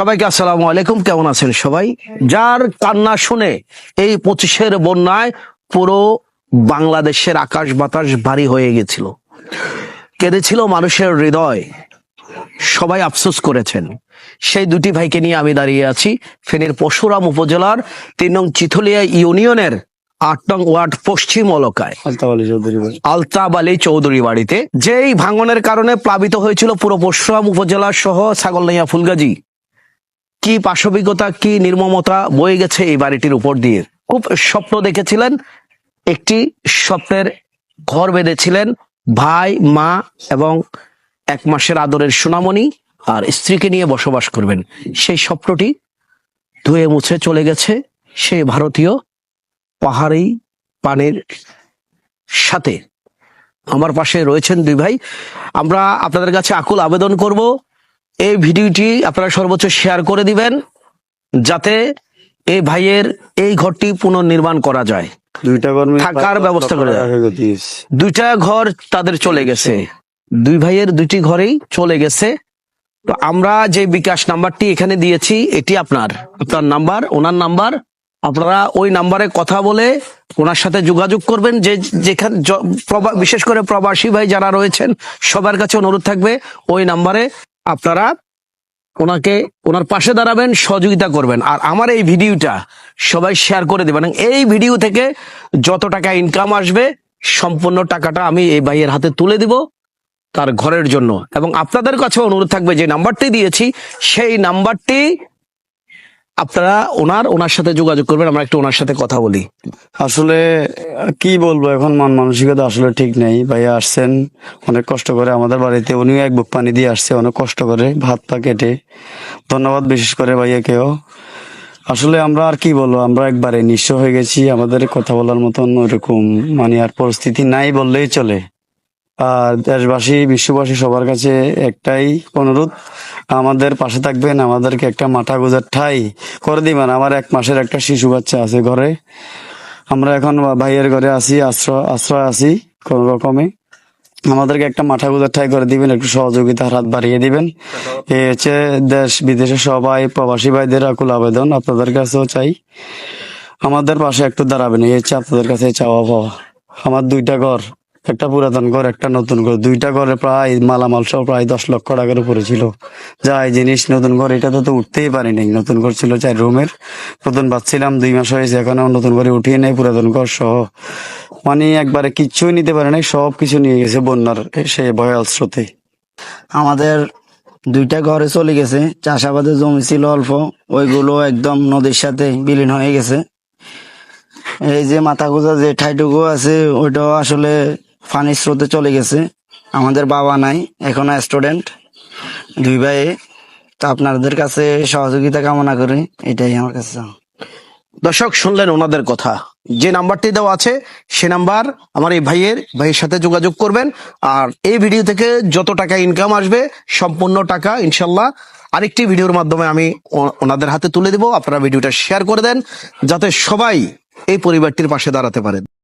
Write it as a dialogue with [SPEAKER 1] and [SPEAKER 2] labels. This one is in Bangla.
[SPEAKER 1] সবাইকে আসসালামু আলাইকুম কেমন আছেন সবাই? যার কান্না শুনে এই পঁচিশের বন্যায় পুরো বাংলাদেশের আকাশ বাতাস ভারী হয়ে গেছিল। কেঁদেছিল মানুষের হৃদয়। সবাই আফসোস করেছেন। সেই দুটি ভাইকে নিয়ে আমি দাঁড়িয়ে আছি ফেনীর পশুরাম উপজেলার তিন নং চিথলিয়া ইউনিয়নের আট নং ওয়ার্ড পশ্চিম অলকায় আলতাব আলী চৌধুরী বাড়িতে। যেই ভাঙনের কারণে প্লাবিত হয়েছিল পুরো পরশুরাম উপজেলা সহ ছাগলনাইয়া ফুলগাজী। কি পাশবিকতা, কি নির্মমতা বয়ে গেছে এই বাড়িটির উপর দিয়ে। খুব স্বপ্ন দেখেছিলেন, একটি স্বপ্নের ঘর বেঁধেছিলেন ভাই, মা এবং এক মাসের আদরের সোনামণি আর স্ত্রীকে নিয়ে বসবাস করবেন। সেই স্বপ্নটি ধুয়ে মুছে চলে গেছে সে ভারতীয় পাহাড়ি পানির সাথে। আমার পাশে রয়েছেন দুই ভাই। আমরা আপনাদের কাছে আকুল আবেদন করব এই ভিডিওটি আপনারা সর্বোচ্চ শেয়ার করে দিবেন যাতে এই ভাইয়ের এই ঘরটি পুনর্নির্মাণ করা যায়।
[SPEAKER 2] দুইটা কর্মী
[SPEAKER 1] থাকার ব্যবস্থা করে দুইটা ঘর তাদের চলে গেছে। দুই ভাইয়ের দুইটি ঘরেই চলে গেছে। তো আমরা যে বিকাশ নাম্বারটি এখানে দিয়েছি এটি আপনার। আপনার নাম্বার ওনার নাম্বার। আপনারা ওই নাম্বারে কথা বলে ওনার সাথে যোগাযোগ করবেন। যে যেখানে বিশেষ করে প্রবাসী ভাই যারা রয়েছেন সবার কাছে অনুরোধ থাকবে ওই নাম্বারে আপনারা ওনাকে, ওনার পাশে দাঁড়াবেন, সহযোগিতা করবেন। আর আমার এই ভিডিওটা সবাই শেয়ার করে দেবেন। এই ভিডিও থেকে যত টাকা ইনকাম আসবে, সম্পূর্ণ টাকাটা আমি এই ভাইয়ের হাতে তুলে দিব তার ঘরের জন্য। এবং আপনাদের কাছে অনুরোধ থাকবে, যে নাম্বারটি দিয়েছি, সেই নাম্বারটি আপনারা ওনার ওনার সাথে যোগাযোগ করবেন, আমরা একটু ওনার সাথে কথা বলি।
[SPEAKER 2] আসলে, কি বলব, এখন মন মানসিকতা আসলে ঠিক নেই। ভাইয়া আসছেন, অনেক কষ্ট করে আমাদের বাড়িতে, উনিও এক বুক পানি দিয়ে আসছে, অনেক কষ্ট করে, ভাত পা কেটে। ধন্যবাদ বিশেষ করে ভাইয়াকেও। আসলে আমরা আর কি বলব, আমরা একবারে নিঃস্ব হয়ে গেছি, আমাদের কথা বলার মতন ওইরকম মানে আর পরিস্থিতি নাই বললেই চলে। আর দেশবাসী, বিশ্ববাসী সবার কাছে একটাই অনুরোধ। আমাদের পাশে থাকবেন, আমাদেরকে একটা মাথা গোজার ঠাই করে দিবেন। আমার এক মাসের একটা শিশু বাচ্চা আছে ঘরে। আমরা এখন ভাইয়ের ঘরে আছি, আশ্রয় আশ্রয় আছি কোন রকমে। আমাদেরকে একটা মাথা গোজার ঠাই করে দিবেন, একটু সহযোগিতার হাত বাড়িয়ে দিবেন। এ হচ্ছে দেশ, বিদেশে সবাই, প্রবাসী ভাইদের আকুল আবেদন আপনাদের কাছেও চাই। আমাদের পাশে একটু দাঁড়াবেন, এই হচ্ছে আপনাদের কাছে চাওয়া পাওয়া। আমার দুইটা ঘর। একটা পুরাতন ঘর, একটা নতুন ঘর। দুইটা ঘরে প্রায় মালামাল সহ প্রায় দশ লক্ষ টাকার উপরে ছিল। যা এই জিনিস, নতুন ঘর, এটা তো উঠতেই পারি নাই। নতুন ঘর ছিল চার রুমের। নতুন বাচ্ছিলাম, দুই মাস হয়েছে এখনও নতুন ঘরে উঠিয়ে নেই পুরাতন ঘর সহ। মানে একবারে কিচ্ছুই নিতে পারে নাই, সব কিছু নিয়ে গেছে বন্যার সে ভয়াল স্রোতে।
[SPEAKER 3] আমাদের দুইটা ঘরে চলে গেছে, চাষাবাদের জমি ছিল অল্প, ওইগুলো একদম নদীর সাথে বিলীন হয়ে গেছে। এই যে মাথা গোজা যে ঠাইটুকু আছে, ওইটাও আসলে পানির স্রোতে চলে গেছে। আমাদের বাবা নাই, এখনও স্টুডেন্ট দুই ভাই। তো আপনাদের কাছে সহযোগিতা কামনা করি, এটাই আমার কাছে
[SPEAKER 1] দর্শক, শুনলেন ওনাদের কথা। যে নাম্বারটি দেওয়া আছে, সে নাম্বার আমার এই ভাইয়ের ভাইয়ের সাথে যোগাযোগ করবেন। আর এই ভিডিও থেকে যত টাকা ইনকাম আসবে, সম্পূর্ণ টাকা ইনশাল্লাহ আরেকটি ভিডিওর মাধ্যমে আমি ওনাদের হাতে তুলে দিব। আপনারা ভিডিওটা শেয়ার করে দেন, যাতে সবাই এই পরিবারটির পাশে দাঁড়াতে পারেন